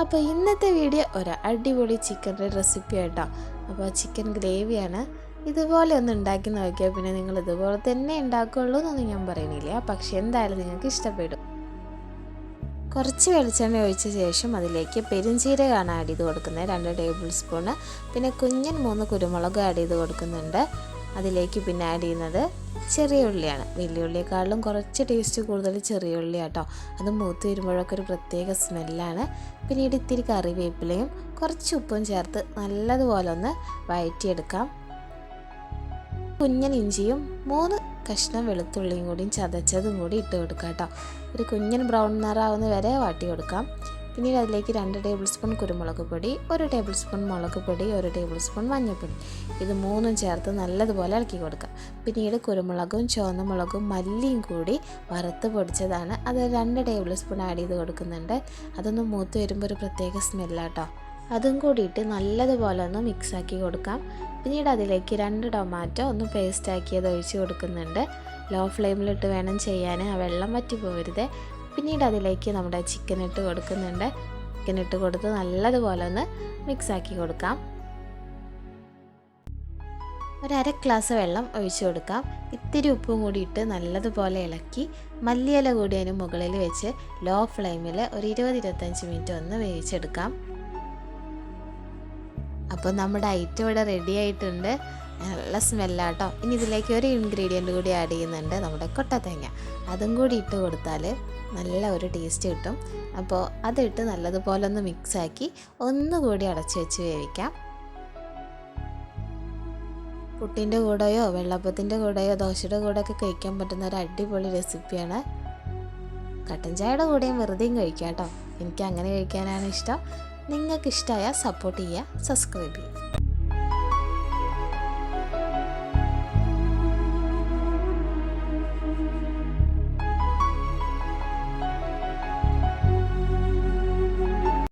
അപ്പോൾ ഇന്നത്തെ വീഡിയോ ഒരു അടിപൊളി ചിക്കന്റെ റെസിപ്പി ആയിട്ടോ അപ്പോൾ ചിക്കൻ ഗ്രേവിയാണ് ഇതുപോലെ ഒന്ന് ഉണ്ടാക്കി നോക്കിയാൽ പിന്നെ നിങ്ങൾ ഇതുപോലെ തന്നെ ഉണ്ടാക്കുള്ളൂ എന്നൊന്നും ഞാൻ പറയണില്ല പക്ഷേ എന്തായാലും നിങ്ങൾക്ക് ഇഷ്ടപ്പെടും. കുറച്ച് വെളിച്ചെണ്ണ ഒഴിച്ച ശേഷം അതിലേക്ക് പെരുംജീരകമാണ് ആഡ് ചെയ്ത് കൊടുക്കുന്നത്. രണ്ട് ടേബിൾ സ്പൂണ് പിന്നെ കുഞ്ഞൻ മൂന്ന് കുരുമുളക് ആഡ് ചെയ്ത് കൊടുക്കുന്നുണ്ട്. അതിലേക്ക് പിന്നെ ആഡ് ചെയ്യുന്നത് ചെറിയ ഉള്ളിയാണ്. വലിയ ഉള്ളിയേക്കാളും കുറച്ച് ടേസ്റ്റ് കൂടുതൽ ചെറിയ ഉള്ളിയാട്ടോ. അത് മൂത്ത് വരുമ്പോഴൊക്കെ ഒരു പ്രത്യേക സ്മെല്ലാണ് പിന്നീട് ഇത്തിരി കറിവേപ്പിലയും കുറച്ച് ഉപ്പും ചേർത്ത് നല്ലതുപോലെ ഒന്ന് വഴറ്റിയെടുക്കാം കുഞ്ഞൻ ഇഞ്ചിയും മൂന്ന് കഷ്ണം വെളുത്തുള്ളിയും കൂടിയും ചതച്ചതും കൂടി ഇട്ട് കൊടുക്കാം കേട്ടോ. ഒരു കുഞ്ഞൻ ബ്രൗൺ നിറാവുന്ന വരെ വാട്ടി കൊടുക്കാം. പിന്നീട് അതിലേക്ക് രണ്ട് ടേബിൾ സ്പൂൺ കുരുമുളക് പൊടി ഒരു ടേബിൾ സ്പൂൺ മുളക് പൊടി ഒരു ടേബിൾ സ്പൂൺ മഞ്ഞൾപ്പൊടി. ഇത് മൂന്നും ചേർത്ത് നല്ലതുപോലെ ഇളക്കി കൊടുക്കുക പിന്നീട് കുരുമുളകും ചുവന്ന മുളകും മല്ലിയും കൂടി വറുത്ത് പൊടിച്ചതാണ്. അത് രണ്ട് ടേബിൾ സ്പൂൺ ആഡ് ചെയ്ത് കൊടുക്കുന്നുണ്ട്. അതൊന്ന് മൂത്ത് വരുമ്പോൾ ഒരു പ്രത്യേക സ്മെല്ലാട്ടോ. അതും കൂടിയിട്ട് നല്ലതുപോലെ ഒന്ന് മിക്സാക്കി കൊടുക്കാം. പിന്നീട് അതിലേക്ക് രണ്ട് ടൊമാറ്റോ ഒന്ന് പേസ്റ്റ് ആക്കിയത് ഒഴിച്ച് കൊടുക്കുന്നുണ്ട്. ലോ ഫ്ലെയിമിലിട്ട് വേണം ചെയ്യാൻ. ആ വെള്ളം വറ്റി പോകരുത് പിന്നീട് അതിലേക്ക് നമ്മുടെ ചിക്കൻ ഇട്ട് കൊടുക്കുന്നുണ്ട്. ചിക്കൻ ഇട്ട് കൊടുത്ത് നല്ലതുപോലെ ഒന്ന് മിക്സാക്കി കൊടുക്കാം. ഒരര ഗ്ലാസ് വെള്ളം ഒഴിച്ചു കൊടുക്കാം. ഇത്തിരി ഉപ്പും കൂടി ഇട്ട് നല്ലതുപോലെ ഇളക്കി മല്ലിയില കൂടി അതിന് മുകളിൽ വെച്ച് ലോ ഫ്ലെയിമിൽ ഒരു ഇരുപത് ഇരുപത്തഞ്ച് മിനിറ്റ് ഒന്ന് വേവിച്ചെടുക്കാം. അപ്പോൾ നമ്മുടെ ഐറ്റം ഇവിടെ റെഡി ആയിട്ടുണ്ട്. നല്ല സ്മെല്ലാട്ടോ. ഇനി ഇതിലേക്ക് ഒരു ഇൻഗ്രീഡിയന്റ് കൂടി ആഡ് ചെയ്യുന്നുണ്ട് നമ്മുടെ കൊട്ടത്തേങ്ങ അതും കൂടി ഇട്ട് കൊടുത്താൽ നല്ല ഒരു ടേസ്റ്റ് കിട്ടും. അപ്പോൾ അതിട്ട് നല്ലതുപോലെ ഒന്ന് മിക്സാക്കി ഒന്നുകൂടി അടച്ചു വെച്ച് വേവിക്കാം. പുട്ടിന്റെ കൂടെയോ വെള്ളപ്പത്തിന്റെ കൂടെയോ ദോശയുടെ കൂടെയൊക്കെ കഴിക്കാൻ പറ്റുന്ന ഒരു അടിപൊളി റെസിപ്പിയാണ് കട്ടൻ ചായയുടെ കൂടെയും വെറുതെയും കഴിക്കാം കേട്ടോ. എനിക്ക് അങ്ങനെ കഴിക്കാനാണ് ഇഷ്ടം. നിങ്ങൾക്ക് ഇഷ്ടമായ സപ്പോർട്ട് ചെയ്യുക സബ്സ്ക്രൈബ് ചെയ്യുക.